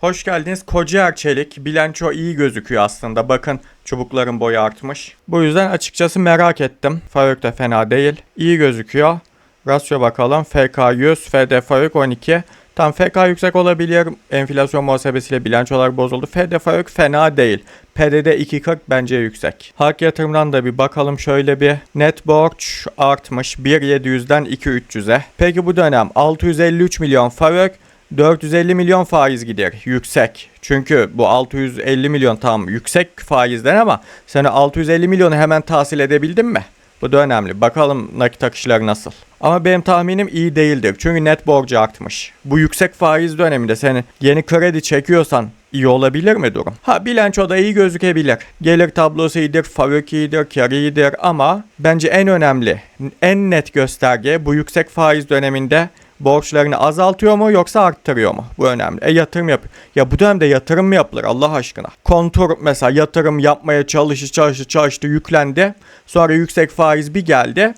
Hoş geldiniz. Kocaer Çelik. Bilanço iyi gözüküyor aslında. Bakın çubukların boyu artmış. Bu yüzden açıkçası merak ettim. Faruk da fena değil. İyi gözüküyor. Rasyo bakalım. FK 100, FD Faruk 12. Tam FK yüksek olabilir. Enflasyon muhasebesiyle bilançolar bozuldu. FD Faruk fena değil. PDD 2.40 bence yüksek. Halk yatırımdan da bir bakalım şöyle bir. Net borç artmış 1.700'den 2.300'e. Peki bu dönem 653 milyon Faruk 450 milyon faiz gider. Yüksek. Çünkü bu 650 milyon tam yüksek faizden ama sen o 650 milyonu hemen tahsil edebildin mi? Bu da önemli. Bakalım nakit akışları nasıl. Ama benim tahminim iyi değildir. Çünkü net borcu artmış. Bu yüksek faiz döneminde seni yeni kredi çekiyorsan iyi olabilir mi durum? Ha bilanço da iyi gözükebilir. Gelir tablosu iyidir, fabrik iyidir, kar iyidir ama bence en önemli, en net gösterge bu yüksek faiz döneminde borçlarını azaltıyor mu yoksa arttırıyor mu? Bu önemli. E yatırım yap. Ya bu dönemde yatırım mı yapılır Allah aşkına? Kontur mesela yatırım yapmaya çalıştı çalıştı çalıştı yüklendi. Sonra yüksek faiz bir geldi.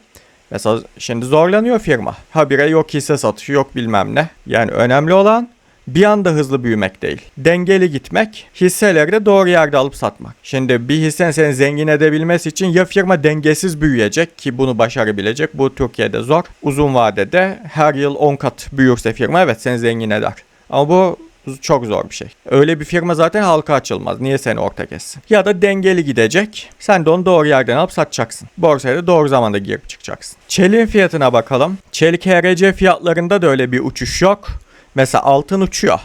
Mesela şimdi zorlanıyor firma. Habire yok hisse satışı yok bilmem ne. Yani önemli olan bir anda hızlı büyümek değil. Dengeli gitmek, hisseleri de doğru yerde alıp satmak. Şimdi bir hissen seni zengin edebilmesi için ya firma dengesiz büyüyecek ki bunu başarabilecek. Bu Türkiye'de zor. Uzun vadede her yıl 10 kat büyürse firma evet seni zengin eder. Ama bu çok zor bir şey. Öyle bir firma zaten halka açılmaz. Niye seni ortak etsin? Ya da dengeli gidecek. Sen de onu doğru yerden alıp satacaksın. Borsaya da doğru zamanda girip çıkacaksın. Çelik'in fiyatına bakalım. Çelik HRC fiyatlarında da öyle bir uçuş yok. Mesela altın uçuyor.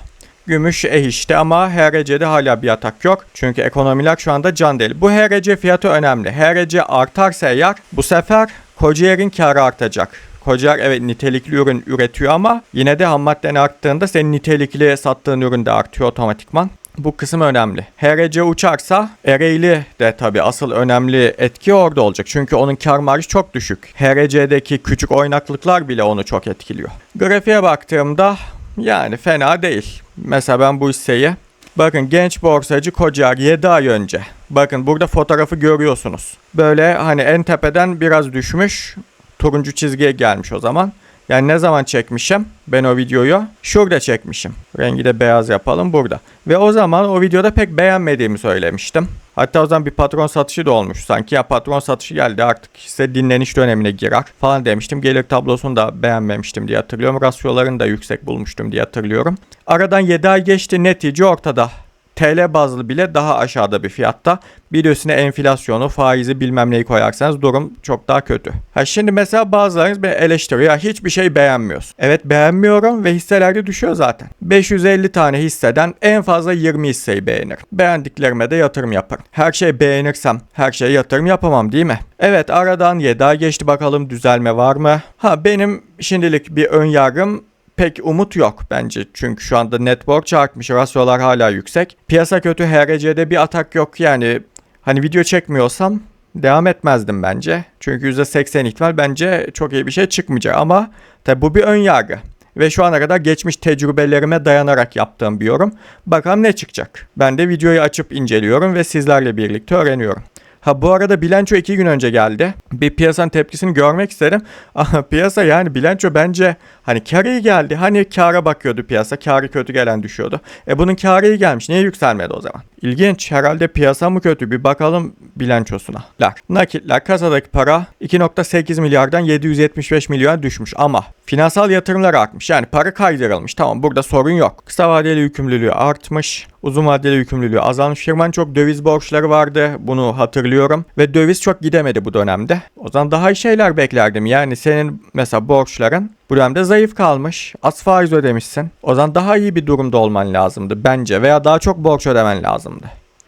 Gümüş e işte ama HRC'de hala bir atak yok. Çünkü ekonomiler şu anda can değil. Bu HRC fiyatı önemli. HRC artarsa eğer bu sefer Kocaer'in karı artacak. Kocaer evet nitelikli ürün üretiyor ama yine de ham madden arttığında senin nitelikli sattığın ürün de artıyor otomatikman. Bu kısım önemli. HRC uçarsa Ereğli de tabii asıl önemli etki orada olacak. Çünkü onun kar marjı çok düşük. HRC'deki küçük oynaklıklar bile onu çok etkiliyor. Grafiğe baktığımda yani fena değil. Mesela ben bu hisseyi Bakın genç borsacı Kocaer 7 ay önce. Bakın burada fotoğrafı görüyorsunuz. Böyle hani en tepeden biraz düşmüş. Turuncu çizgiye gelmiş o zaman. Yani ne zaman çekmişim ben o videoyu? Şurada çekmişim. Rengi de beyaz yapalım burada. Ve o zaman o videoda pek beğenmediğimi söylemiştim. Hatta o zaman bir patron satışı da olmuş. Sanki ya patron satışı geldi artık hisse dinleniş dönemine girer falan demiştim. Gelir tablosunu da beğenmemiştim diye hatırlıyorum. Rasyolarını da yüksek bulmuştum diye hatırlıyorum. Aradan 7 ay geçti netice ortada. TL bazlı bile daha aşağıda bir fiyatta. Bir üstüne enflasyonu, faizi bilmem neyi koyarsanız durum çok daha kötü. Ha şimdi mesela bazılarınız beni eleştiriyor. Ya hiçbir şey beğenmiyorsun. Evet beğenmiyorum ve hisselerde düşüyor zaten. 550 tane hisseden en fazla 20 hisseyi beğenir. Beğendiklerime de yatırım yaparım. Her şey beğenirsem her şeye yatırım yapamam değil mi? Evet aradan 7 ay geçti bakalım düzelme var mı? Ha benim şimdilik bir ön yargım pek umut yok bence. Çünkü şu anda network artmış, rasyolar hala yüksek. Piyasa kötü, HRC'de bir atak yok yani. Hani video çekmiyorsam devam etmezdim bence. Çünkü %80 ihtimal bence çok iyi bir şey çıkmayacak ama tabi bu bir ön yargı. Ve şu ana kadar geçmiş tecrübelerime dayanarak yaptığım bir yorum. Bakalım ne çıkacak. Ben de videoyu açıp inceliyorum ve sizlerle birlikte öğreniyorum. Ha bu arada bilanço 2 gün önce geldi. Bir piyasanın tepkisini görmek isterim. Ama piyasa yani bilanço bence hani kar iyi geldi. Hani kara bakıyordu piyasa. Karı kötü gelen düşüyordu. E bunun karı iyi gelmiş. Niye yükselmedi o zaman? İlginç. Herhalde piyasa mı kötü? Bir bakalım bilançosuna. Nakitler kasadaki para 2.8 milyardan 775 milyon düşmüş ama finansal yatırımlar artmış. Yani para kaydırılmış. Tamam burada sorun yok. Kısa vadeli yükümlülüğü artmış. Uzun vadeli yükümlülüğü azalmış. Firmanın çok döviz borçları vardı. Bunu hatırlıyorum. Ve döviz çok gidemedi bu dönemde. O zaman daha iyi şeyler beklerdim. Yani senin mesela borçların bu dönemde zayıf kalmış. Az faiz ödemişsin. O zaman daha iyi bir durumda olman lazımdı bence. Veya daha çok borç ödemen lazımdı.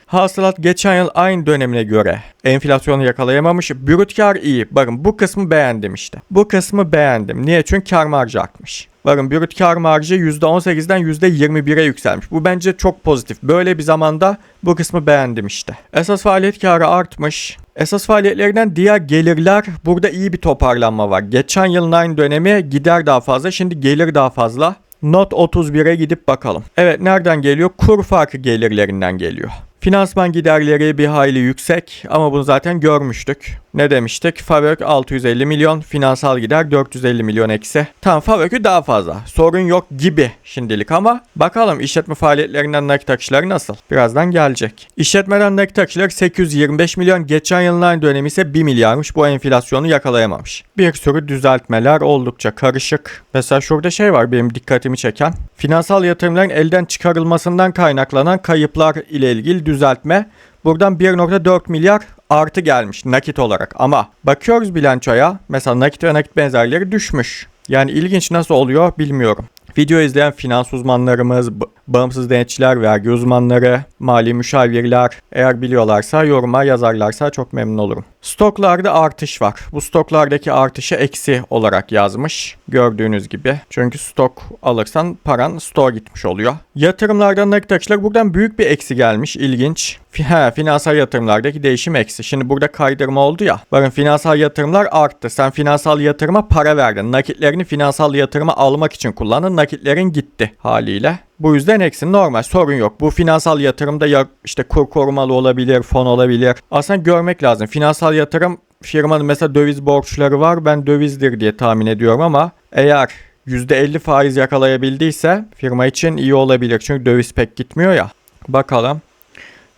Hasılat geçen yıl aynı dönemine göre enflasyonu yakalayamamış. Brüt kar iyi. Bakın bu kısmı beğendim işte. Bu kısmı beğendim. Niye? Çünkü kar marjı artmış. Bakın brüt kar marjı %18'den %21'e yükselmiş. Bu bence çok pozitif. Böyle bir zamanda bu kısmı beğendim işte. Esas faaliyet karı artmış. Esas faaliyetlerinden diğer gelirler burada iyi bir toparlanma var. Geçen yılın aynı dönemi gider daha fazla. Şimdi gelir daha fazla. Not 31'e gidip bakalım. Evet nereden geliyor? Kur farkı gelirlerinden geliyor. Finansman giderleri bir hayli yüksek ama bunu zaten görmüştük. Ne demiştik? Favök 650 milyon, finansal gider 450 milyon eksi. Tamam Favök'ü daha fazla. Sorun yok gibi şimdilik ama bakalım işletme faaliyetlerinden nakit akışları nasıl? Birazdan gelecek. İşletmeden nakit akışları 825 milyon, geçen yılın aynı dönemi ise 1 milyarmış. Bu enflasyonu yakalayamamış. Bir sürü düzeltmeler oldukça karışık. Mesela şurada şey var benim dikkatimi çeken. Finansal yatırımların elden çıkarılmasından kaynaklanan kayıplar ile ilgili düzeltme. Buradan 1.4 milyar artı gelmiş nakit olarak ama bakıyoruz bilançoya mesela nakit ve nakit benzerleri düşmüş. Yani ilginç nasıl oluyor bilmiyorum. Video izleyen finans uzmanlarımız, bağımsız denetçiler, vergi uzmanları, mali müşavirler eğer biliyorlarsa yoruma yazarlarsa çok memnun olurum. Stoklarda artış var. Bu stoklardaki artışı eksi olarak yazmış. Gördüğünüz gibi. Çünkü stok alırsan paran stoğa gitmiş oluyor. Yatırımlardan nakit akışları buradan büyük bir eksi gelmiş. İlginç. He, finansal yatırımlardaki değişim eksi. Şimdi burada kaydırma oldu ya. Bakın finansal yatırımlar arttı. Sen finansal yatırıma para verdin. Nakitlerini finansal yatırıma almak için kullandın. Nakitlerin gitti haliyle. Bu yüzden eksi normal sorun yok. Bu finansal yatırımda ya işte kur korumalı olabilir, fon olabilir. Aslında görmek lazım. Finansal yatırım firmanın mesela döviz borçları var. Ben dövizdir diye tahmin ediyorum ama eğer %50 faiz yakalayabildiyse firma için iyi olabilir. Çünkü döviz pek gitmiyor ya. Bakalım.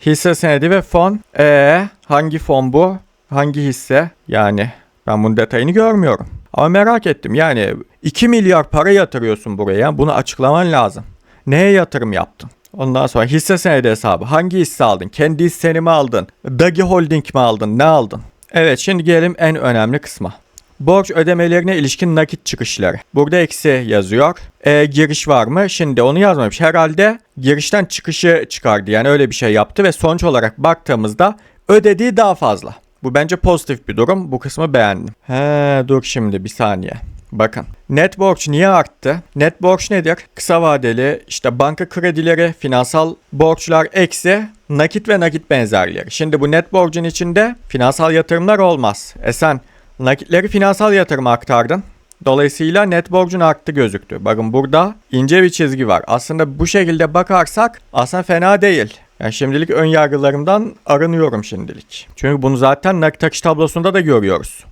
Hisse senedi ve fon. Ee, hangi fon bu? Hangi hisse? Yani ben bunun detayını görmüyorum. Ama merak ettim. Yani 2 milyar para yatırıyorsun buraya. Bunu açıklaman lazım. Neye yatırım yaptın? Ondan sonra hisse senedi hesabı. Hangi hisse aldın? Kendi hisseni mi aldın? Dagi Holding mi aldın? Ne aldın? Evet şimdi gelelim en önemli kısma. Borç ödemelerine ilişkin nakit çıkışları. Burada eksi yazıyor. E, giriş var mı? Şimdi onu yazmamış. Herhalde girişten çıkışı çıkardı. Yani öyle bir şey yaptı ve sonuç olarak baktığımızda ödediği daha fazla. Bu bence pozitif bir durum. Bu kısmı beğendim. He dur şimdi bir saniye. Bakın net borç niye arttı? Net borç nedir? Kısa vadeli işte banka kredileri, finansal borçlar eksi nakit ve nakit benzerleri. Şimdi bu net borcun içinde finansal yatırımlar olmaz. E sen nakitleri finansal yatırıma aktardın. Dolayısıyla net borcun arttı gözüktü. Bakın burada ince bir çizgi var. Aslında bu şekilde bakarsak aslında fena değil. Yani şimdilik ön yargılarımdan arınıyorum şimdilik. Çünkü bunu zaten nakit akış tablosunda da görüyoruz.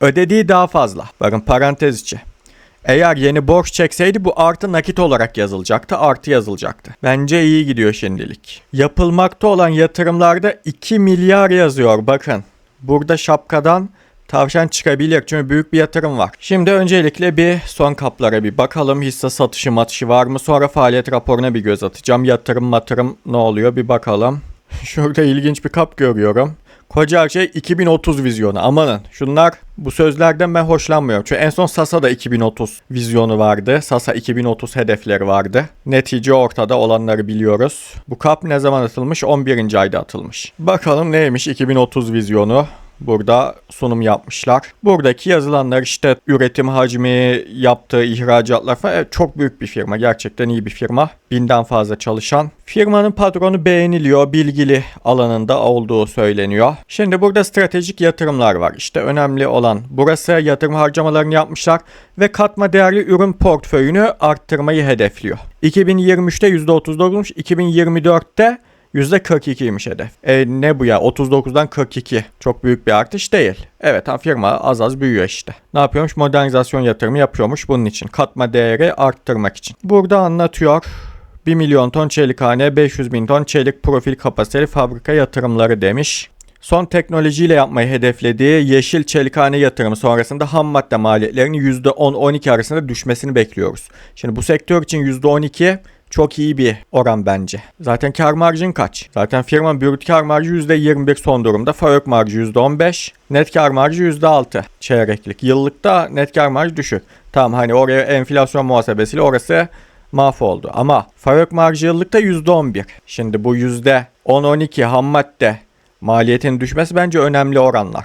Ödediği daha fazla. Bakın parantez içi. Eğer yeni borç çekseydi bu artı nakit olarak yazılacaktı, artı yazılacaktı. Bence iyi gidiyor şimdilik. Yapılmakta olan yatırımlarda 2 milyar yazıyor bakın. Burada şapkadan tavşan çıkabilir çünkü büyük bir yatırım var. Şimdi öncelikle bir son kaplara bir bakalım. Hisse satışı matışı var mı? Sonra faaliyet raporuna bir göz atacağım. Yatırım matırım ne oluyor bir bakalım. Şurada ilginç bir kap görüyorum. Koca şey 2030 vizyonu. Amanın şunlar bu sözlerden ben hoşlanmıyorum. Çünkü en son Sasa'da 2030 vizyonu vardı. Sasa 2030 hedefleri vardı. Netice ortada olanları biliyoruz. Bu kap ne zaman atılmış? 11. ayda atılmış. Bakalım neymiş 2030 vizyonu. Burada sunum yapmışlar. Buradaki yazılanlar işte üretim hacmi, yaptığı ihracatlar falan Evet, çok büyük bir firma. Gerçekten iyi bir firma. Binden fazla çalışan. Firmanın patronu beğeniliyor. Bilgili alanında olduğu söyleniyor. Şimdi burada stratejik yatırımlar var. İşte önemli olan burası yatırım harcamalarını yapmışlar ve katma değerli ürün portföyünü arttırmayı hedefliyor. 2023'te %39'muş, 2024'te %42'ymiş hedef. E ne bu ya 39'dan 42. Çok büyük bir artış değil. Evet ha firma az az büyüyor işte. Ne yapıyormuş? Modernizasyon yatırımı yapıyormuş bunun için. Katma değeri arttırmak için. Burada anlatıyor. 1 milyon ton çelikhane, 500 bin ton çelik profil kapasiteli fabrika yatırımları demiş. Son teknolojiyle yapmayı hedeflediği yeşil çelikhane yatırımı sonrasında ham madde maliyetlerinin %10-12 arasında düşmesini bekliyoruz. Şimdi bu sektör için %12 çok iyi bir oran bence. Zaten kar marjın kaç? Zaten firmanın brüt kar marjı %21 son durumda. Fabrik marjı %15. Net kar marjı %6 çeyreklik. Yıllıkta net kar marjı düşük. Tamam hani oraya enflasyon muhasebesiyle orası mahvoldu. Ama fabrik marjı yıllıkta %11. Şimdi bu %10-12 ham madde maliyetin düşmesi bence önemli oranlar.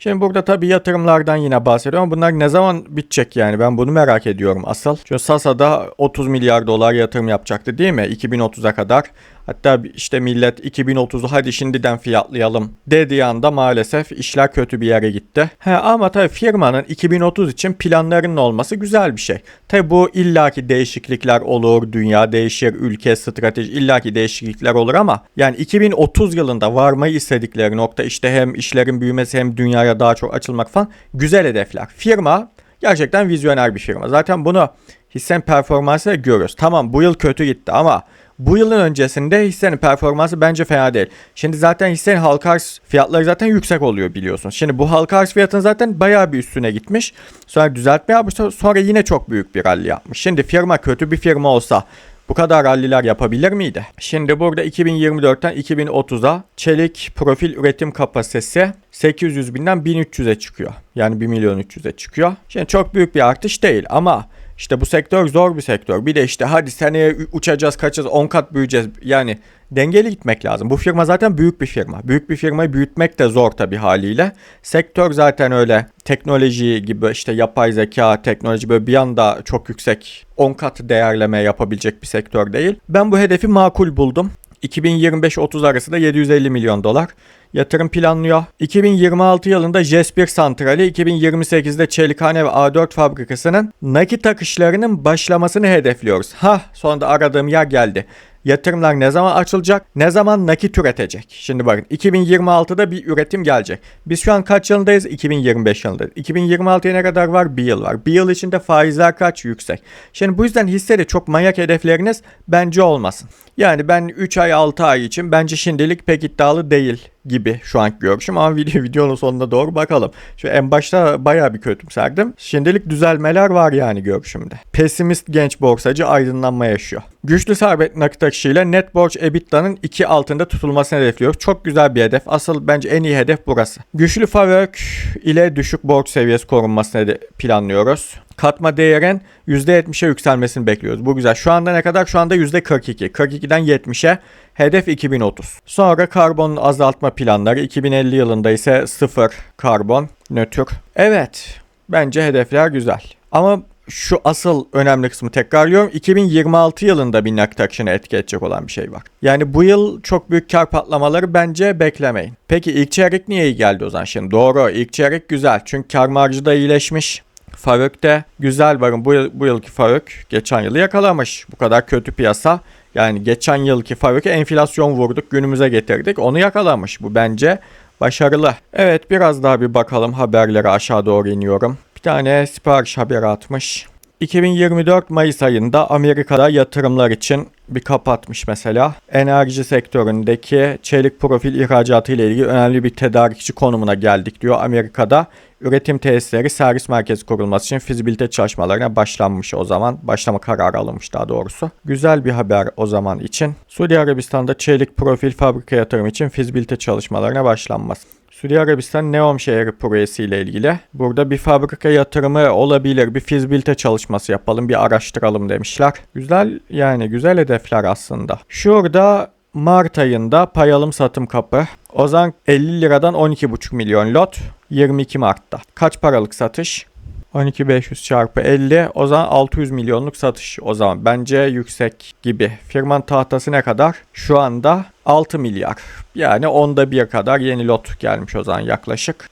Şimdi burada tabii yatırımlardan yine bahsediyorum. Bunlar ne zaman bitecek yani ben bunu merak ediyorum asıl. Çünkü Sasa'da 30 milyar dolar yatırım yapacaktı değil mi 2030'a kadar. Hatta işte millet 2030'u hadi şimdiden fiyatlayalım dediği anda maalesef işler kötü bir yere gitti. He, ama tabii firmanın 2030 için planlarının olması güzel bir şey. Tabii bu illaki değişiklikler olur, dünya değişir, ülke strateji illaki değişiklikler olur ama yani 2030 yılında varmayı istedikleri nokta işte hem işlerin büyümesi hem dünyaya daha çok açılmak falan güzel hedefler. Firma gerçekten vizyoner bir firma. Zaten bunu hissen performansı görüyoruz. Tamam bu yıl kötü gitti ama bu yılın öncesinde hissenin performansı bence fena değil. Şimdi zaten hissenin halka arz fiyatları zaten yüksek oluyor biliyorsunuz. Şimdi bu halka arz fiyatının zaten bayağı bir üstüne gitmiş. Sonra düzeltme yapmış sonra yine çok büyük bir rally yapmış. Şimdi firma kötü bir firma olsa bu kadar ralliler yapabilir miydi? Şimdi burada 2024'ten 2030'a çelik profil üretim kapasitesi 800 binden 1300'e çıkıyor. Yani 1 milyon 300'e çıkıyor. Şimdi çok büyük bir artış değil ama işte bu sektör zor bir sektör. Bir de işte hadi seneye uçacağız kaçacağız 10 kat büyüyeceğiz. Yani dengeli gitmek lazım. Bu firma zaten büyük bir firma. Büyük bir firmayı büyütmek de zor tabii haliyle. Sektör zaten öyle teknoloji gibi işte yapay zeka, teknoloji böyle bir anda çok yüksek 10 kat değerleme yapabilecek bir sektör değil. Ben bu hedefi makul buldum. 2025-30 arasında 750 milyon dolar yatırım planlıyor. 2026 yılında JES-1 santrali, 2028'de Çelikhane ve A4 fabrikasının nakit akışlarının başlamasını hedefliyoruz. Ha sonunda aradığım yer geldi. Yatırımlar ne zaman açılacak? Ne zaman nakit üretecek? Şimdi bakın 2026'da bir üretim gelecek. Biz şu an kaç yılındayız? 2025 yılındayız. 2026'ya ne kadar var? Bir yıl var. Bir yıl içinde faizler kaç? Yüksek. Şimdi bu yüzden hissede çok manyak hedefleriniz bence olmasın. Yani ben 3 ay 6 ay için bence şimdilik pek iddialı değil gibi şu anki görüşüm ama video, videonun sonuna doğru bakalım. Şu en başta baya bir kötümserdim. Şimdilik düzelmeler var yani görüşümde. Pesimist genç borsacı aydınlanma yaşıyor. Güçlü serbest nakit akışıyla net borç EBITDA'nın 2 altında tutulmasını hedefliyor. Çok güzel bir hedef. Asıl bence en iyi hedef burası. Güçlü FAVÖK ile düşük borç seviyesi korunmasını planlıyoruz katma değerin %70'e yükselmesini bekliyoruz. Bu güzel. Şu anda ne kadar? Şu anda %42. 42'den 70'e hedef 2030. Sonra karbon azaltma planları 2050 yılında ise sıfır karbon nötr. Evet. Bence hedefler güzel. Ama şu asıl önemli kısmı tekrarlıyorum. 2026 yılında bir nakit akışına etki edecek olan bir şey var. Yani bu yıl çok büyük kar patlamaları bence beklemeyin. Peki ilk çeyrek niye iyi geldi o zaman şimdi? Doğru ilk çeyrek güzel. Çünkü kar marjı da iyileşmiş. Faruk de güzel bakın bu, yıl, bu yılki Faruk geçen yılı yakalamış. Bu kadar kötü piyasa. Yani geçen yılki Faruk'a enflasyon vurduk günümüze getirdik. Onu yakalamış. Bu bence başarılı. Evet biraz daha bir bakalım haberlere aşağı doğru iniyorum. Bir tane sipariş haberi atmış. 2024 Mayıs ayında Amerika'da yatırımlar için bir kapatmış mesela. Enerji sektöründeki çelik profil ihracatı ile ilgili önemli bir tedarikçi konumuna geldik diyor. Amerika'da üretim tesisleri servis merkezi kurulması için fizibilite çalışmalarına başlanmış o zaman. Başlama kararı alınmış daha doğrusu. Güzel bir haber o zaman için. Suudi Arabistan'da çelik profil fabrika yatırımı için fizibilite çalışmalarına başlanması. Suudi Arabistan Neom şehri projesi ile ilgili. Burada bir fabrika yatırımı olabilir. Bir fizibilite çalışması yapalım. Bir araştıralım demişler. Güzel yani güzel hedefler aslında. Şurada Mart ayında pay alım satım kapı. O zaman 50 liradan 12,5 milyon lot 22 Mart'ta. Kaç paralık satış? 12500 çarpı 50 o zaman 600 milyonluk satış o zaman bence yüksek gibi. Firmanın tahtası ne kadar? Şu anda 6 milyar. Yani onda bir kadar yeni lot gelmiş o zaman yaklaşık.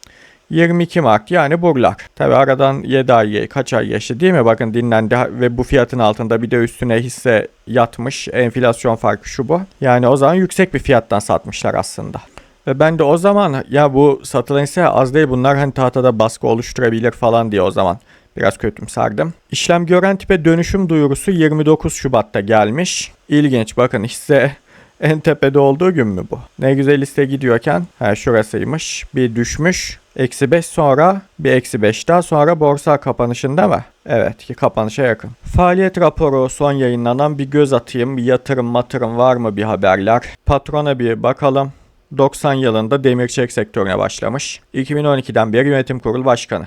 22 Mart yani buralar. Tabi aradan 7 ay kaç ay geçti değil mi? Bakın dinlendi ve bu fiyatın altında bir de üstüne hisse yatmış. Enflasyon farkı şu bu. Yani o zaman yüksek bir fiyattan satmışlar aslında. Ve ben de o zaman ya bu satılan hisse az değil bunlar hani tahtada baskı oluşturabilir falan diye o zaman biraz kötümserdim. İşlem gören tipe dönüşüm duyurusu 29 Şubat'ta gelmiş. İlginç bakın hisse en tepede olduğu gün mü bu? Ne güzel liste gidiyorken ha şurasıymış. Bir düşmüş. Eksi 5 sonra bir eksi 5 daha sonra borsa kapanışında mı? Evet ki kapanışa yakın. Faaliyet raporu son yayınlanan bir göz atayım. Bir yatırım matırım var mı bir haberler? Patrona bir bakalım. 90 yılında demir çelik sektörüne başlamış. 2012'den beri yönetim kurulu başkanı.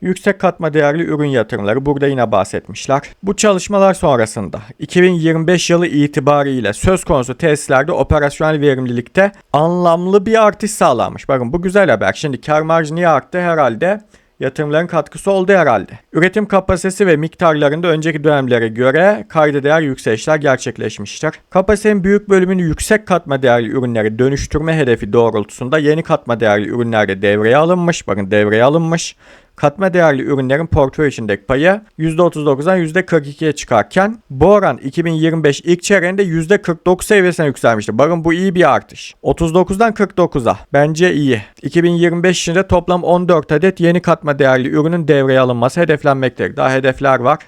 Yüksek katma değerli ürün yatırımları burada yine bahsetmişler. Bu çalışmalar sonrasında 2025 yılı itibariyle söz konusu tesislerde operasyonel verimlilikte anlamlı bir artış sağlanmış. Bakın bu güzel haber. Şimdi kar marjı niye arttı? Herhalde yatırımların katkısı oldu herhalde. Üretim kapasitesi ve miktarlarında önceki dönemlere göre kayda değer yükselişler gerçekleşmiştir. Kapasitenin büyük bölümünü yüksek katma değerli ürünlere dönüştürme hedefi doğrultusunda yeni katma değerli ürünlerde devreye alınmış. Bakın devreye alınmış katma değerli ürünlerin portföy içindeki payı %39'dan %42'ye çıkarken bu oran 2025 ilk çeyreğinde %49 seviyesine yükselmişti. Bakın bu iyi bir artış. 39'dan 49'a. Bence iyi. 2025 içinde toplam 14 adet yeni katma değerli ürünün devreye alınması hedeflenmektedir. Daha hedefler var.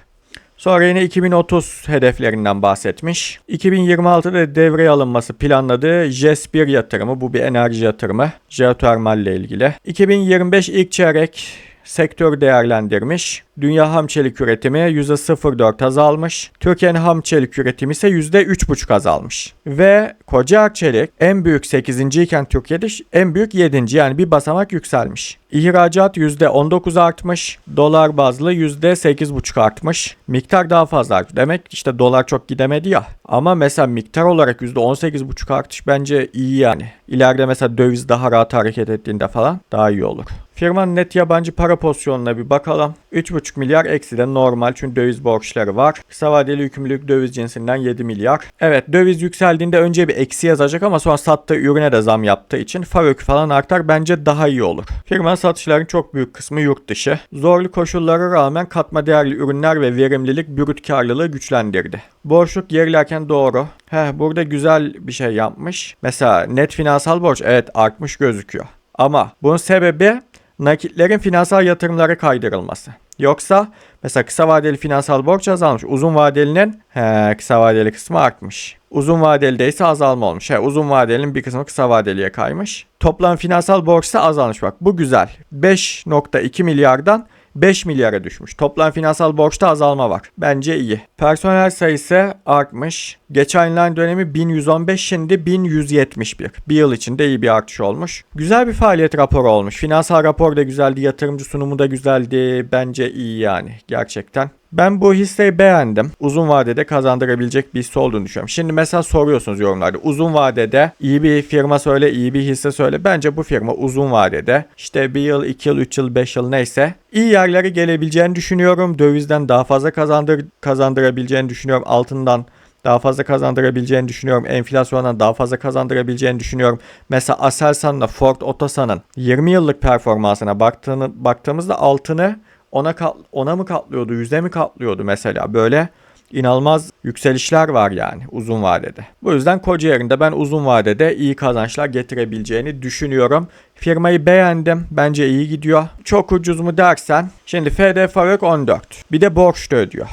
Sonra yine 2030 hedeflerinden bahsetmiş. 2026'da devreye alınması planladığı JES1 yatırımı. Bu bir enerji yatırımı. Jeotermal ile ilgili. 2025 ilk çeyrek sektör değerlendirmiş. Dünya ham çelik üretimi %0.4 azalmış. Türkiye'nin ham çelik üretimi ise %3.5 azalmış. Ve Kocaer Çelik en büyük 8. iken Türkiye'de en büyük 7. yani bir basamak yükselmiş. İhracat %19 artmış. Dolar bazlı %8.5 artmış. Miktar daha fazla artmış. Demek işte dolar çok gidemedi ya. Ama mesela miktar olarak %18.5 artış bence iyi yani. İleride mesela döviz daha rahat hareket ettiğinde falan daha iyi olur. Firmanın net yabancı para pozisyonuna bir bakalım. 3,5 milyar eksi de normal çünkü döviz borçları var. Kısa vadeli yükümlülük döviz cinsinden 7 milyar. Evet döviz yükseldiğinde önce bir eksi yazacak ama sonra sattığı ürüne de zam yaptığı için FAVÖK falan artar bence daha iyi olur. Firmanın satışların çok büyük kısmı yurt dışı. Zorlu koşullara rağmen katma değerli ürünler ve verimlilik brüt karlılığı güçlendirdi. Borçluk gerilerken doğru. Heh burada güzel bir şey yapmış. Mesela net finansal borç evet artmış gözüküyor. Ama bunun sebebi nakitlerin finansal yatırımlara kaydırılması. Yoksa mesela kısa vadeli finansal borç azalmış. Uzun vadelinin he, kısa vadeli kısmı artmış. Uzun vadeli ise azalma olmuş. He, uzun vadelinin bir kısmı kısa vadeliye kaymış. Toplam finansal borç ise azalmış bak. Bu güzel. 5.2 milyardan 5 milyara düşmüş. Toplam finansal borçta azalma var. Bence iyi. Personel sayısı artmış. Geçen yılın dönemi 1115 şimdi 1171. Bir yıl içinde iyi bir artış olmuş. Güzel bir faaliyet raporu olmuş. Finansal rapor da güzeldi. Yatırımcı sunumu da güzeldi. Bence iyi yani gerçekten. Ben bu hisseyi beğendim. Uzun vadede kazandırabilecek bir hisse olduğunu düşünüyorum. Şimdi mesela soruyorsunuz yorumlarda. Uzun vadede iyi bir firma söyle, iyi bir hisse söyle. Bence bu firma uzun vadede işte bir yıl, iki yıl, üç yıl, beş yıl neyse iyi yerlere gelebileceğini düşünüyorum. Dövizden daha fazla kazandır kazandırabileceğini düşünüyorum. Altından daha fazla kazandırabileceğini düşünüyorum. Enflasyondan daha fazla kazandırabileceğini düşünüyorum. Mesela Aselsan'la Ford Otosan'ın 20 yıllık performansına baktığını, baktığımızda altını ona kat, ona mı katlıyordu, yüzde mi katlıyordu mesela böyle inanılmaz yükselişler var yani uzun vadede. Bu yüzden Kocaeli'nde ben uzun vadede iyi kazançlar getirebileceğini düşünüyorum. Firmayı beğendim. Bence iyi gidiyor. Çok ucuz mu dersen. Şimdi FD Faruk 14. Bir de borç da ödüyor.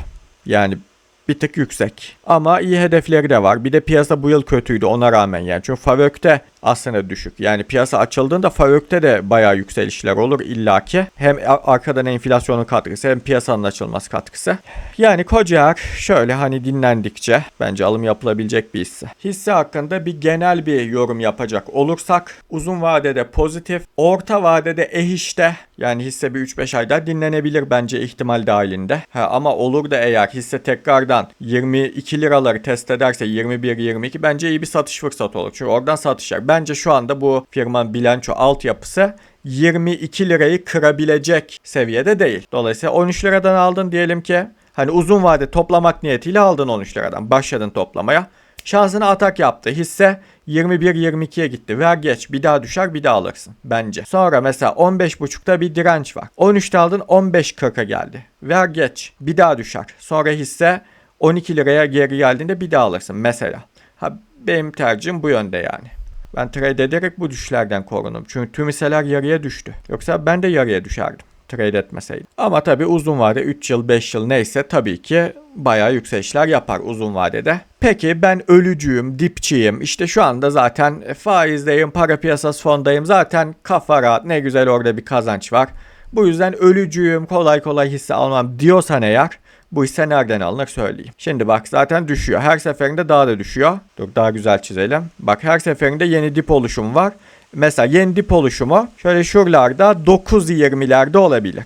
Yani bir tık yüksek. Ama iyi hedefleri de var. Bir de piyasa bu yıl kötüydü ona rağmen yani. Çünkü Favök'te aslında düşük. Yani piyasa açıldığında Favök'te de bayağı yükselişler olur illaki. Hem arkadan enflasyonun katkısı hem piyasanın açılması katkısı. Yani Kocaer şöyle hani dinlendikçe bence alım yapılabilecek bir hisse. Hisse hakkında bir genel bir yorum yapacak olursak uzun vadede pozitif, orta vadede ehişte yani hisse bir 3-5 ayda dinlenebilir bence ihtimal dahilinde. Ha, ama olur da eğer hisse tekrardan 22 liraları test ederse 21-22 bence iyi bir satış fırsatı olur. Çünkü oradan satışlar. Bence şu anda bu firmanın bilanço altyapısı 22 lirayı kırabilecek seviyede değil. Dolayısıyla 13 liradan aldın diyelim ki hani uzun vade toplamak niyetiyle aldın 13 liradan. Başladın toplamaya. Şansına atak yaptı. Hisse 21-22'ye gitti. Ver geç. Bir daha düşer bir daha alırsın. Bence. Sonra mesela 15.5'ta bir direnç var. 13'te aldın 15.40'a geldi. Ver geç. Bir daha düşer. Sonra hisse 12 liraya geri geldiğinde bir daha alırsın mesela. Ha, benim tercihim bu yönde yani. Ben trade ederek bu düşüşlerden korundum. Çünkü tüm hisseler yarıya düştü. Yoksa ben de yarıya düşerdim trade etmeseydim. Ama tabi uzun vade 3 yıl 5 yıl neyse tabii ki bayağı yükselişler yapar uzun vadede. Peki ben ölücüyüm, dipçiyim. İşte şu anda zaten faizdeyim, para piyasası fondayım. Zaten kafa rahat, ne güzel orada bir kazanç var. Bu yüzden ölücüyüm, kolay kolay hisse almam diyorsan eğer bu hisse nereden alınır söyleyeyim. Şimdi bak zaten düşüyor. Her seferinde daha da düşüyor. Dur daha güzel çizelim. Bak her seferinde yeni dip oluşum var. Mesela yeni dip oluşumu şöyle şuralarda 9.20'lerde olabilir.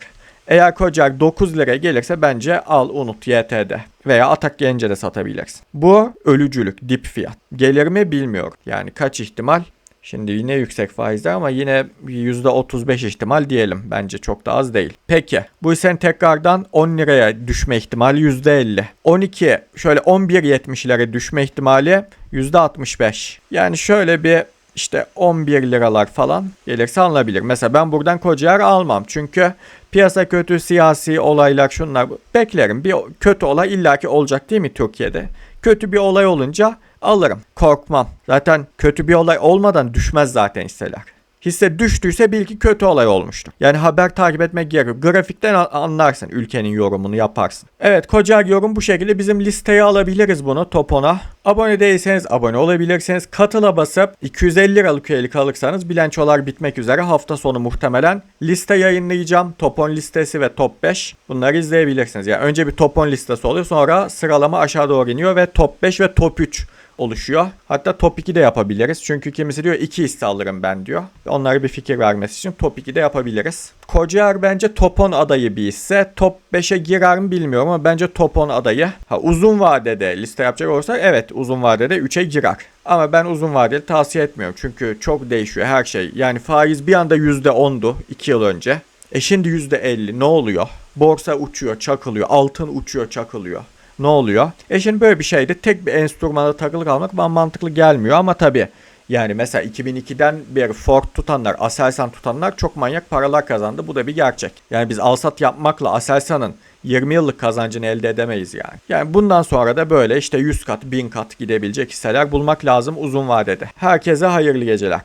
Eğer Kocar 9 liraya gelirse bence al unut YT'de veya atak gelince de satabilirsin. Bu ölücülük dip fiyat. Gelir mi bilmiyorum. Yani kaç ihtimal Şimdi yine yüksek faizler ama yine %35 ihtimal diyelim. Bence çok da az değil. Peki bu hissenin tekrardan 10 liraya düşme ihtimali %50. 12 şöyle 11.70'lere düşme ihtimali %65. Yani şöyle bir işte 11 liralar falan gelirse alınabilir. Mesela ben buradan Kocaer almam. Çünkü piyasa kötü, siyasi olaylar şunlar. Beklerim. Bir kötü olay illaki olacak değil mi Türkiye'de? Kötü bir olay olunca alırım. Korkmam. Zaten kötü bir olay olmadan düşmez zaten hisseler. Hisse düştüyse bil ki kötü olay olmuştur. Yani haber takip etmek gerekiyor. Grafikten anlarsın ülkenin yorumunu yaparsın. Evet Kocaer yorum bu şekilde bizim listeye alabiliriz bunu top 10'a. Abone değilseniz abone olabilirsiniz. Katıla basıp 250 liralık üyelik alırsanız bilançolar bitmek üzere hafta sonu muhtemelen liste yayınlayacağım. Top 10 listesi ve top 5 bunları izleyebilirsiniz. Yani önce bir top 10 listesi oluyor sonra sıralama aşağı doğru iniyor ve top 5 ve top 3 oluşuyor. Hatta top 2 de yapabiliriz. Çünkü kimisi diyor 2 hisse alırım ben diyor. Onlara bir fikir vermesi için top 2 de yapabiliriz. Kocaer bence top 10 adayı bir hisse. Top 5'e girer mi bilmiyorum ama bence top 10 adayı. Ha, uzun vadede liste yapacak olursak evet uzun vadede 3'e girer. Ama ben uzun vadeli tavsiye etmiyorum. Çünkü çok değişiyor her şey. Yani faiz bir anda %10'du 2 yıl önce. E şimdi %50 ne oluyor? Borsa uçuyor, çakılıyor. Altın uçuyor, çakılıyor ne oluyor? E şimdi böyle bir şeyde tek bir enstrümana takılı kalmak bana mantıklı gelmiyor ama tabii yani mesela 2002'den beri Ford tutanlar, Aselsan tutanlar çok manyak paralar kazandı. Bu da bir gerçek. Yani biz alsat yapmakla Aselsan'ın 20 yıllık kazancını elde edemeyiz yani. Yani bundan sonra da böyle işte 100 kat, 1000 kat gidebilecek hisseler bulmak lazım uzun vadede. Herkese hayırlı geceler.